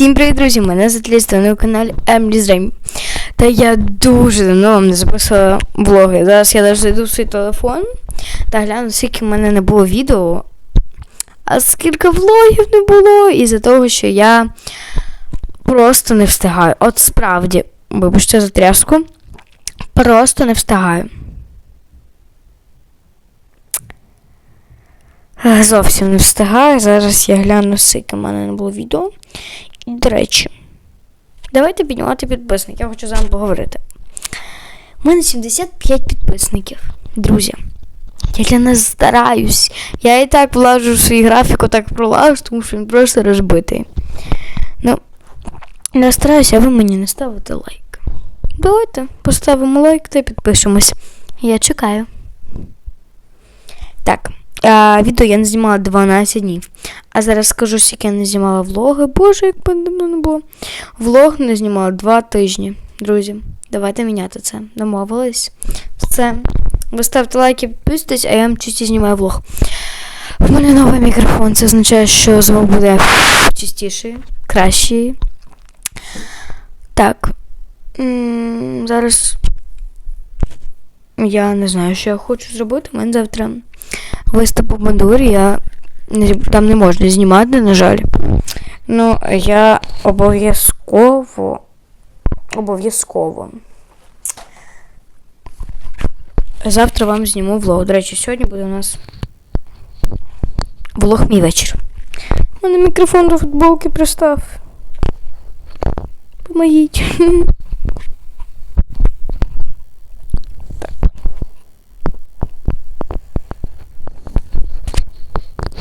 Всім привіт, друзі! Мене звати Ліза, на каналі Емлі Рейм. Та я дуже давно вам не записувала влоги. Зараз я навіть зайду в свій телефон та гляну, скільки в мене не було відео, а скільки влогів не було, із-за того, що я просто не встигаю. От справді, вибачте за тряску, просто не встигаю. Зовсім не встигаю. Зараз я гляну, скільки в мене не було відео. До речі, давайте піднімати підписників. Я хочу з вами поговорити. У мене 75 підписників, друзі. Я для нас стараюсь. Я і так влажу свій графік, отак пролажу, тому що він просто розбитий. Ну, я стараюся, а ви мені не ставите лайк. Давайте поставимо лайк та підпишемось. Я чекаю. Так. А, відео я не знімала 12 днів. А зараз скажу, скільки я не знімала влоги. Боже, як давно не було. Влог не знімала 2 тижні. Друзі, давайте міняти це. Домовились. Все. Ви ставте лайки, підписуйтесь, а я вам чисті знімаю влог. У мене новий мікрофон. Це означає, що звук буде чистіший, кращий. Так. М, Зараз. Я не знаю, що я хочу зробити. У мене завтра виступ у Бандурі, я там не можна знімати, на жаль. Ну, я обов'язково. Обов'язково. Завтра вам зніму влог. До речі, сьогодні буде у нас влог мій вечір. У мене мікрофон до футболки пристав. Помогіть.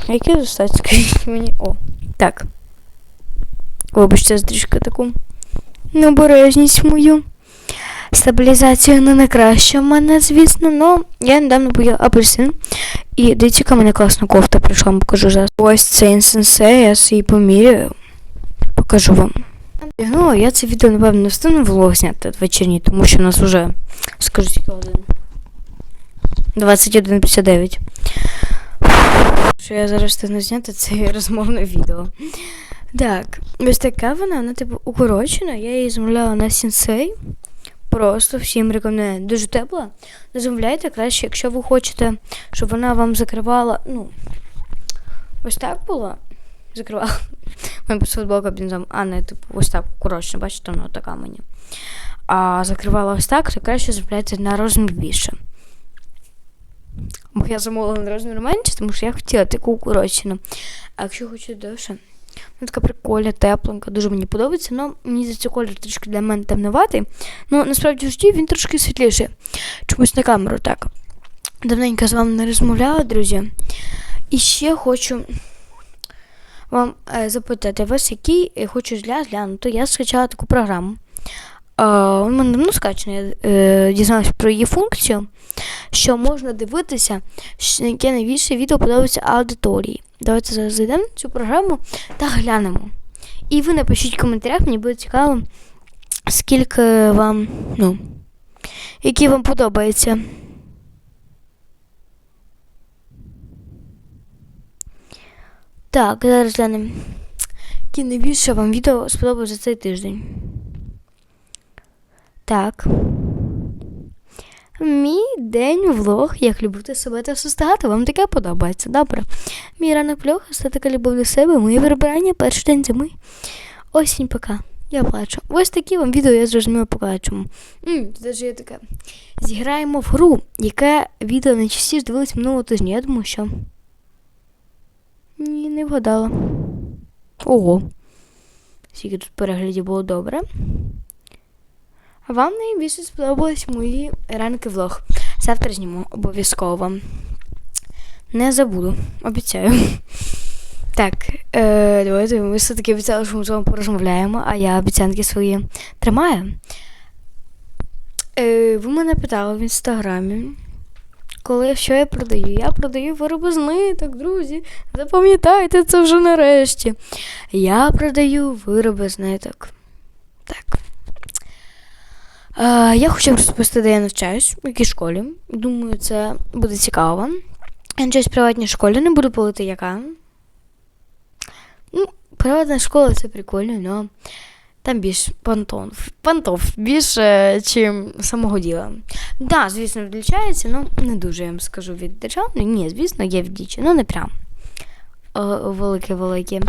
А достати, скажіть мені. О, так. Вибачте, за трішки таку необережність мою. Стабілізація не найкраща в мене, звісно, но я недавно поїла апельсин. І дивіться, мене класна кофта прийшла, вам покажу зараз. Ось цей сенсей, я свій поміряю. Покажу вам. Ну, я це відео, напевно, не встигну влог зняти вечірній, тому що у нас вже, скажу, скільки годин. 21.59 що я зараз встигну зняти це розмовне відео. Так, ось така вона, вона типу укорочена. Я її замовляла на сінсей. Просто всім рекомендую. Дуже тепла. Не замовляйте краще, якщо ви хочете, щоб вона вам закривала. Ну, ось так було. Закривала. Мене футболка бензом, а не типу ось так укорочена, бачите, вона така мені. А закривала ось так, то краще замовляйте на розмір більше. Бо я замовила розмір менше, тому що я хотіла таку укорочену. А якщо хочу довше, ну така прикольна, тепленька, дуже мені подобається. Ну, мені за цей колір трішки для мене темнуватий. Ну, насправді в житті він трошки світліший. Чомусь на камеру так. Давненько з вами не розмовляла, друзі. І ще хочу вам е, запитати вас, який я хочу зля глянути. Я скачала таку програму. У мене давно скачано, я е, дізналася про її функцію, що можна дивитися, яке найбільше відео подобається аудиторії. Давайте зараз зайдемо в цю програму та глянемо. І ви напишіть в коментарях, мені буде цікаво, скільки вам, ну, які вам подобається. Так, зараз глянемо. Які найбільше вам відео сподобалось за цей тиждень. Так. Мій день влог, як любити себе та состигати. Вам таке подобається, добре. Мій ранок влог, естетика любов до себе, моє вибирання, перший день зими. Осінь пока. Я плачу. Ось такі вам відео я зрозуміла поплачу. Даже є таке. Зіграємо в гру, яке відео найчастіше дивились минулого тижня. Я думаю, що. Ні, не вгадала. Ого. Скільки тут переглядів було добре. Вам найбільше сподобались мої ранки влог. Завтра зніму обов'язково. Не забуду, обіцяю. Так, е, давайте ми все-таки обіцяли, що ми з вами порозмовляємо, а я обіцянки свої тримаю. Е, ви мене питали в інстаграмі, коли що я продаю. Я продаю вироби з ниток, друзі. Запам'ятайте це вже нарешті. Я продаю вироби з ниток. Е, я хочу розповісти, де я навчаюсь, в якій школі. Думаю, це буде цікаво. Я навчаюсь в приватній школі, не буду палити яка. Ну, приватна школа це прикольно, але там більш понтон, понтов більше, чим самого діла. Так, да, звісно, відлічається, але не дуже я вам скажу від державної. Ні, звісно, є відлічі, ну не прям велике-велике.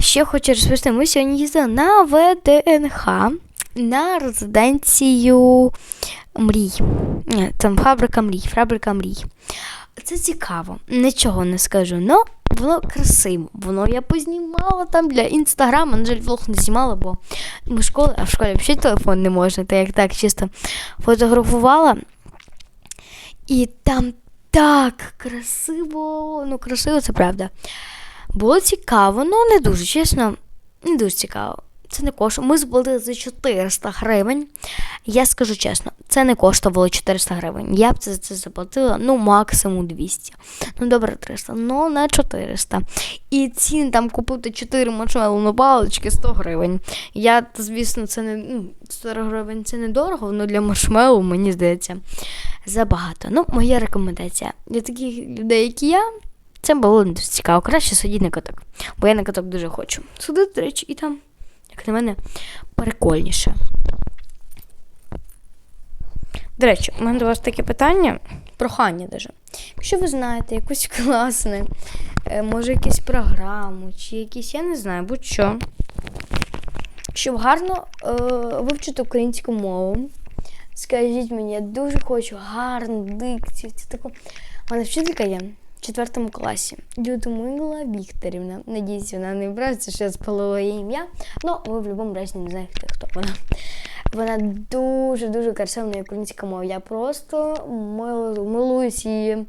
Ще хочу розповісти, ми сьогодні їздили на ВДНХ на резиденцію мрій. Там фабрика мрій, фабрика мрій. Це цікаво, нічого не скажу. но воно красиво. Воно я познімала там для інстаграму, на жаль, влог не знімала, бо ми в школі, а в школі взагалі телефон не можна, та як так чисто фотографувала. І там так красиво, ну красиво, це правда. Було цікаво, але не дуже, чесно, не дуже цікаво. Це не коштує. Ми заплатили за 400 гривень. Я скажу чесно, це не коштувало 400 гривень. Я б це за це заплатила, ну, максимум 200. Ну, добре, 300, ну не 400. І ціни там купити 4 маршмеллоу на палички 100 гривень. Я, звісно, це не ну, 100 гривень це недорого, але для маршмеллоу, мені здається, забагато. Ну, моя рекомендація. Для таких людей, як я, це було не цікаво. Краще сидіти на каток. Бо я на каток дуже хочу. Сидити, до речі, і там як на мене, прикольніше. До речі, у мене до вас таке питання, прохання даже. Якщо ви знаєте якусь класне, е, може якусь програму, чи якісь, я не знаю, будь-що. Щоб гарно е, вивчити українську мову, скажіть мені, я дуже хочу гарну дикцію. Це таку. У мене вчителька є четвертому класі. Людмила Вікторівна. Надіюсь, вона не вбрався, що я спалила її ім'я. Ну, ви в будь-якому разі не знаєте, хто вона. Вона дуже-дуже красивна українська мова. Я просто милуюсь її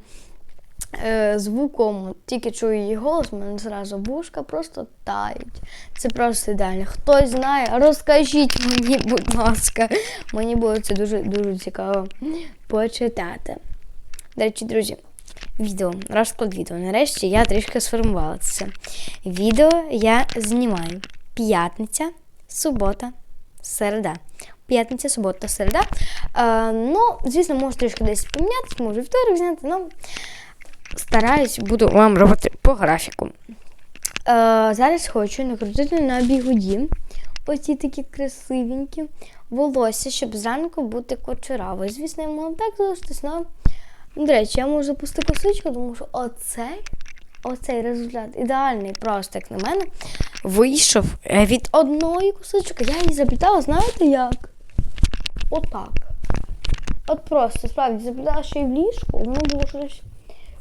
е, звуком, тільки чую її голос, мене зразу вушка просто тають. Це просто ідеально. Хтось знає, розкажіть мені, будь ласка. Мені було це дуже дуже цікаво почитати. До речі, друзі відео, розклад відео. Нарешті я трішки сформувала це. Відео я знімаю п'ятниця, субота, середа. П'ятниця, субота, середа. Е, ну, звісно, можу трішки десь помінятися, можу вівторок зняти, але стараюсь, буду вам робити по графіку. Е, зараз хочу накрутити на бігуді. Оці такі красивенькі волосся, щоб зранку бути кочеравою. Звісно, я можу так залишитись, але до речі, я можу запустити косичку, тому що оцей оцей результат ідеальний, просто як на мене, вийшов від одної косички. Я її заплітала, знаєте як? Отак. От просто, справді, заплітала ще й в ліжку, воно було щось.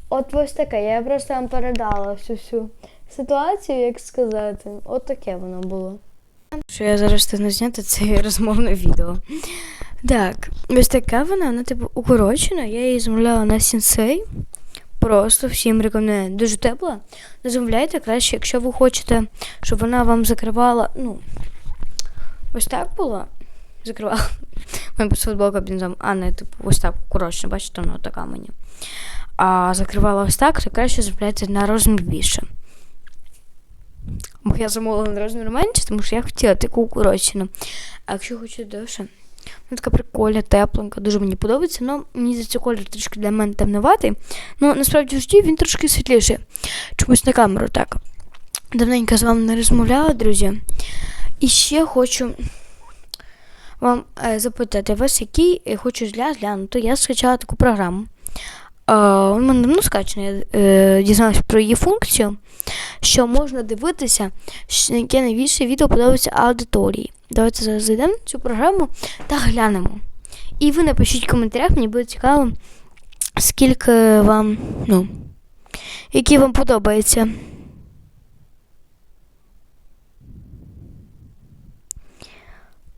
От ось таке. Я просто вам передала всю всю ситуацію, як сказати. От таке воно було. Що я зараз встигну зняти це розмовне відео. Так, ось така вона, вона типу укорочена. Я її замовляла на сінсей. Просто всім рекомендую. Дуже тепла. Не замовляйте краще, якщо ви хочете, щоб вона вам закривала. Ну, ось так було. Закривала. Мене футболка бензом, а не типу ось так коротше, бачите, вона така мені. А закривала ось так, то краще замовляйте на розмір більше. Бо я замовила на розмір менше, тому що я хотіла таку укорочену. А якщо хочете довше. Вона така прикольна, тепленька, дуже мені подобається. Ну, мені за цей колір трішки для мене темнуватий. Ну, насправді в житті він трошки світліший. Чомусь на камеру так. Давненько з вами не розмовляла, друзі. І ще хочу вам е, запитати вас, який я хочу зглянути. Я скачала таку програму. У мене давно скачано, я е, дізналася про її функцію, що можна дивитися, яке найбільше відео подобається аудиторії. Давайте зайдемо в цю програму та глянемо. І ви напишіть в коментарях, мені буде цікаво, скільки вам, ну, які вам подобаються.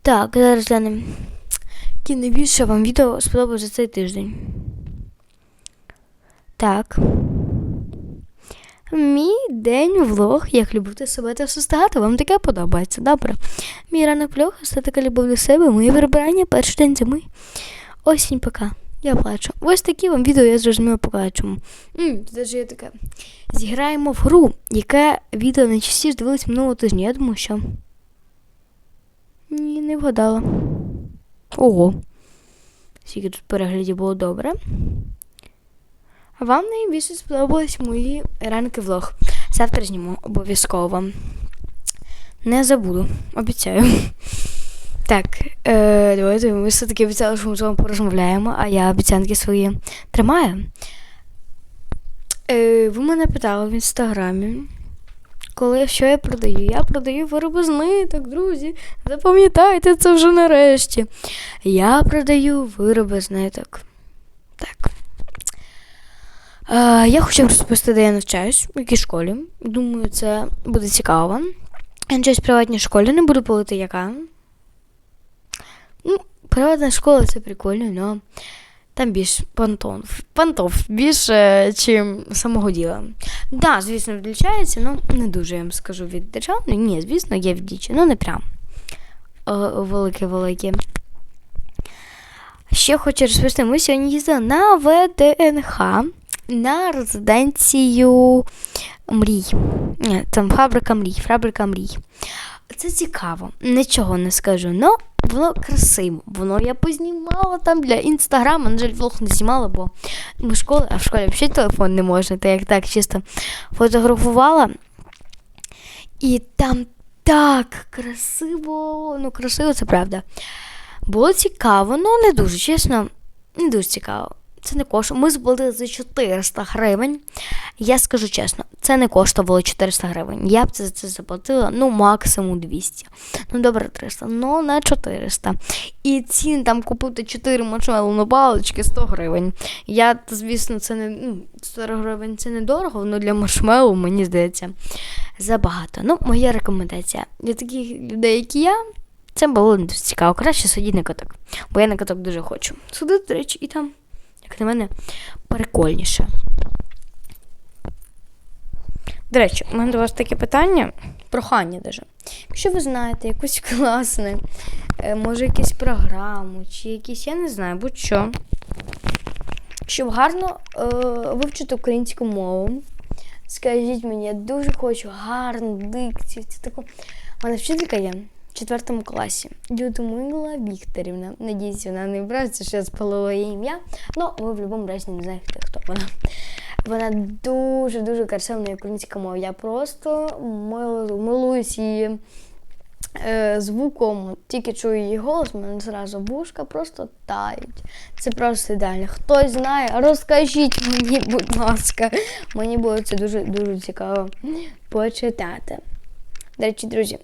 Так, зараз глянемо. Які найбільше вам відео сподобалося за цей тиждень. Так. Мій день влог, як любити себе та состигати, вам таке подобається, добре. Мій ранок влог, це така любов до себе, моє вибирання, перший день зими. Осінь пока. Я плачу. Ось такі вам відео я зрозуміла покажу. Даже я таке. Зіграємо в гру, яке відео найчастіше дивились минулого тижня. Я думаю, що. Ні, не вгадала. Ого. Скільки тут переглядів було добре. Вам найбільше сподобались мої ранки влог. Завтра зніму обов'язково. Не забуду, обіцяю. Так, е, давайте ми все-таки обіцяли, що ми з вами порозмовляємо, а я обіцянки свої тримаю. Е, ви мене питали в інстаграмі, коли що я продаю. Я продаю вироби з ниток, друзі. Запам'ятайте це вже нарешті. Я продаю вироби з ниток. Е, я хочу розповісти, де я навчаюсь, в якій школі. Думаю, це буде цікаво. Я навчаюсь в приватній школі, не буду палити яка. Ну, приватна школа це прикольно, але там більш понтон, понтов більше, чим самого діла. Так, да, звісно, відлічається, але не дуже я вам скажу від державної. Ні, звісно, є відлічі, ну не прям велике-велике. Ще хочу розповісти, ми сьогодні їздили на ВДНХ на резиденцію мрій. Ні, там фабрика мрій, фабрика мрій. Це цікаво, нічого не скажу. Ну, воно красиво. Воно я познімала там для інстаграму. На жаль, влог не знімала, бо ми в школі, а в школі взагалі телефон не можна. Та як так чисто фотографувала. І там так красиво, ну красиво, це правда. Було цікаво, але не дуже, чесно, не дуже цікаво. Це не коштує. Ми заплатили за 400 гривень. Я скажу чесно, це не коштувало 400 гривень. Я б це за це заплатила, ну, максимум 200. Ну, добре, 300, ну не 400. І ціни там купити 4 маршмеллоу палички 100 гривень. Я, звісно, це не ну, 100 гривень це недорого, але для маршмеллоу, мені здається, забагато. Ну, моя рекомендація. Для таких людей, як я, це було не цікаво. Краще сидіти на каток. Бо я на каток дуже хочу. Сидити, до речі, і там як на мене, прикольніше. До речі, у мене до вас таке питання, прохання даже. Якщо ви знаєте якусь класне, може якусь програму, чи якісь, я не знаю, будь-що. Щоб гарно е, вивчити українську мову, скажіть мені, я дуже хочу гарну дикцію. Це таку. У мене вчителька є четвертому класі. Людмила Вікторівна. Надіюсь, вона не вбрався, що я спалила її ім'я. Ну, ви в будь-якому разі не знаєте, хто вона. Вона дуже-дуже красивна українська мова. Я просто милуюсь її е, звуком, тільки чую її голос, мене зразу вушка просто тають. Це просто ідеально. Хтось знає, розкажіть мені, будь ласка. Мені було це дуже-дуже цікаво почитати. До речі, друзі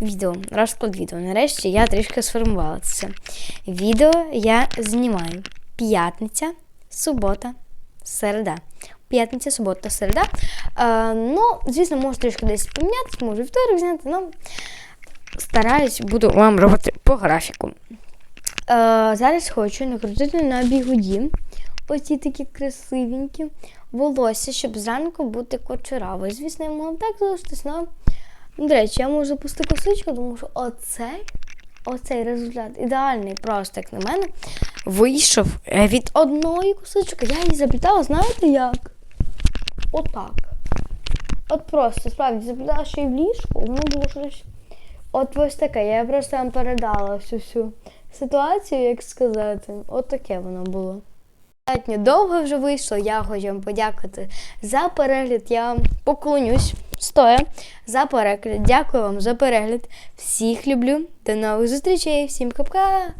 відео, розклад відео. Нарешті я трішки сформувала це. Відео я знімаю п'ятниця, субота, середа. П'ятниця, субота, середа. Е, ну, звісно, можу трішки десь помінятися, можу вівторок зняти, але стараюсь, буду вам робити по графіку. Е, зараз хочу накрутити на бігуді. Оці такі красивенькі волосся, щоб зранку бути кочеравою. Звісно, я мала так залишитись, але до речі, я можу запустити косичку, тому що оцей оцей результат ідеальний, просто як на мене, вийшов від одної косички. Я її заплітала, знаєте як? Отак. От просто, справді, заплітала ще й в ліжку, воно було щось. От ось таке. Я просто вам передала всю всю ситуацію, як сказати. От таке воно було. Довго вже вийшло. Я хочу вам подякувати за перегляд. Я вам поклонюсь стоя за перегляд. Дякую вам за перегляд. Всіх люблю. До нових зустрічей. Всім капка!